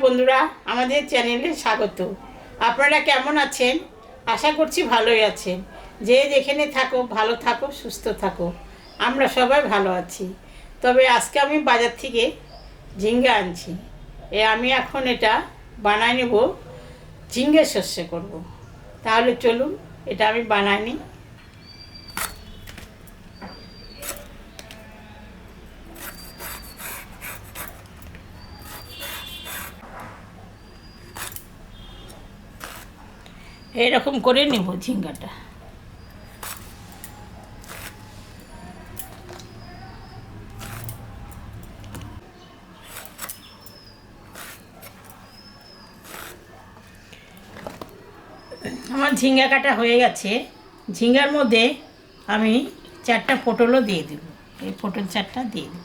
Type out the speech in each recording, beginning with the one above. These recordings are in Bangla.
বন্ধুরা, আমাদের চ্যানেলে স্বাগত। আপনারা কেমন আছেন? আশা করছি ভালোই আছেন। যে যেখানে থাকো, ভালো থাকো, সুস্থ থাকো। আমরা সবাই ভালো আছি। তবে আজকে আমি বাজার থেকে ঝিঙ্গা আনছি। এ আমি এখন এটা বানাই নেব। ঝিঙ্গে শস্য করব। তাহলে চলুন, এটা আমি বানাই নিই। এরকম করে নেব ঝিঙ্গাটা। আমার ঝিঙ্গা কাটা হয়ে গেছে। ঝিঙ্গার মধ্যে আমি চারটা পটলও দিয়ে দেব। এই পটল চারটা দিয়ে দেব।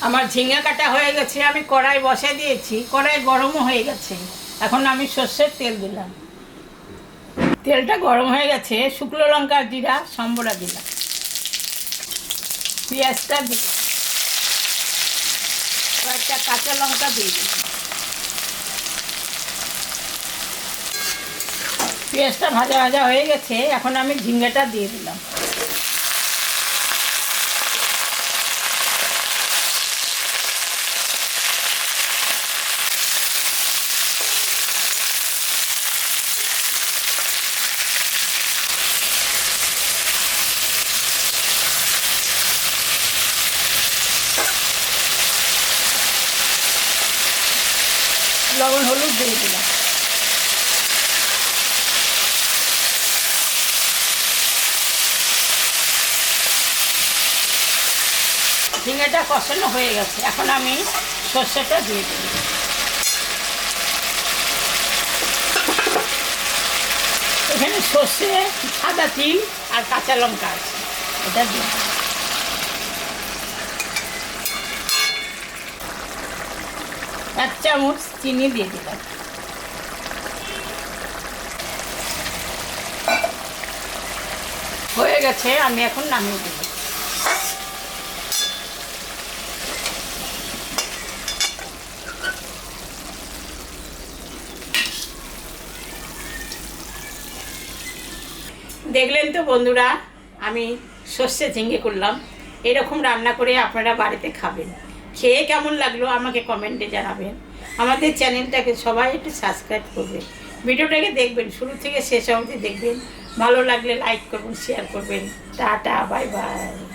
আমার ঝিঙ্গা কাটা হয়ে গেছে, আমি কড়াই বসে দিয়েছি। কড়াই গরমও হয়ে গেছে। এখন আমি সর্ষের তেল দিলাম। তেলটা গরম হয়ে গেছে, শুকনো লঙ্কা জিরা সম্বরা দিলাম পেঁয়াজটা দিলাম কয়েকটা কাঁচা লঙ্কা দিয়ে দিলাম পেঁয়াজটা ভাজা ভাজা হয়ে গেছে, এখন আমি ঝিঙ্গাটা দিয়ে দিলাম। লবণ, হলুদ দিয়ে দিলাম। ঝিঙেটা কষানো হয়ে গেছে। এখন আমি সর্ষেটা দিয়ে দিই এখানে সর্ষে সাদা তিল আর কাঁচা লঙ্কা আছে। এটা দিয়ে এক চামচ চিনি দিয়ে দিলাম। হয়ে গেছে, আমি এখন নামিয়ে দেবো। দেখলেন তো বন্ধুরা, আমি সর্ষে ঝিঙ্গে করলাম। এরকম রান্না করে আপনারা বাড়িতে খাবেন। খেয়ে কেমন লাগল আমাকে কমেন্টে জানাবেন। আমাদের চ্যানেলটাকে সবাই একটু সাবস্ক্রাইব করবেন। ভিডিওটাকে দেখবেন, শুরু থেকে শেষ অবধি দেখবেন। ভালো লাগলে লাইক করবেন শেয়ার করবেন। Tata bye bye